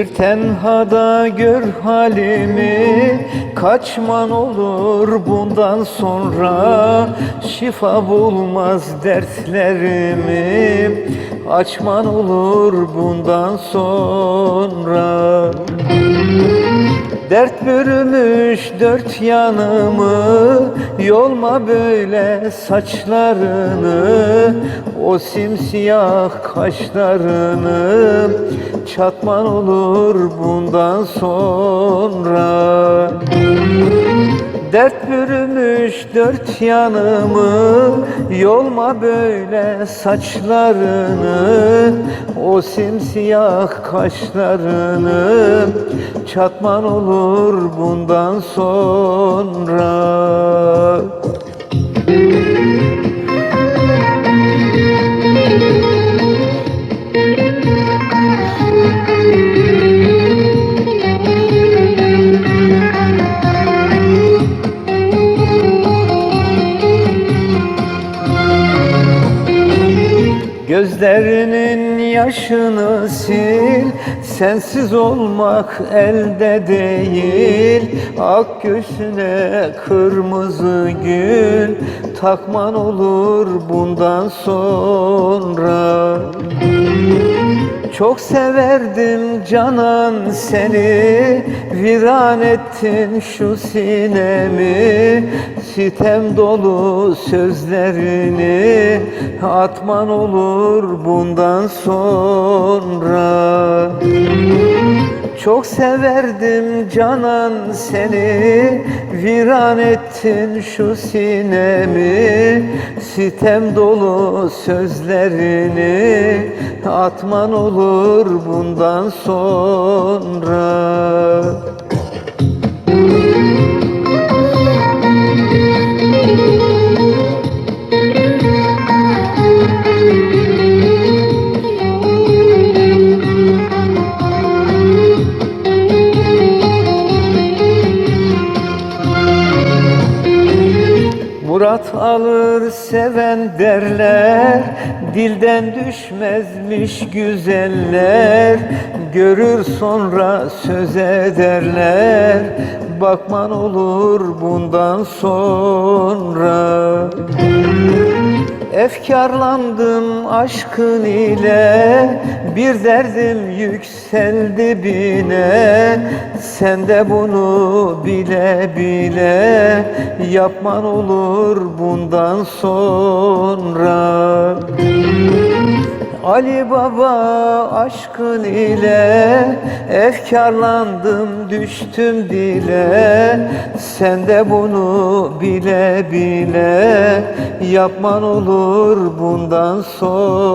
Bir tenhada gör halimi Kaçman olur bundan sonra. Şifa bulmaz dertlerimi Açman olur bundan sonra Dert bürümüş dört yanımı Yolma böyle saçlarını O simsiyah kaşlarını. Çatman olur bundan sonra Dert bürümüş dört yanımı Yolma böyle saçlarını O simsiyah kaşlarını. Çatman olur bundan sonra Gözlerinin yaşını sil Sensiz olmak elde değil. Ak göğsüne kırmızı gül Takman olur bundan sonra çok severdim canan seni Viran ettin şu sinemi. Sitem dolu sözlerini Atman olur bundan sonra çok severdim canan seni Viran ettin şu sinemi. Sitem dolu sözlerini Atman olur bundan sonra Murat alır seven derler. Dilden düşmezmiş güzeller. Görür sonra söz ederler. Bakman olur bundan sonra Efkarlandım aşkın ile Bir derdim yükseldi bine Sen de bunu bile bile Yapman olur bundan sonra Ali Baba aşkın ile efkarlandım düştüm dile. Sen de bunu bile bile yapman olur bundan sonra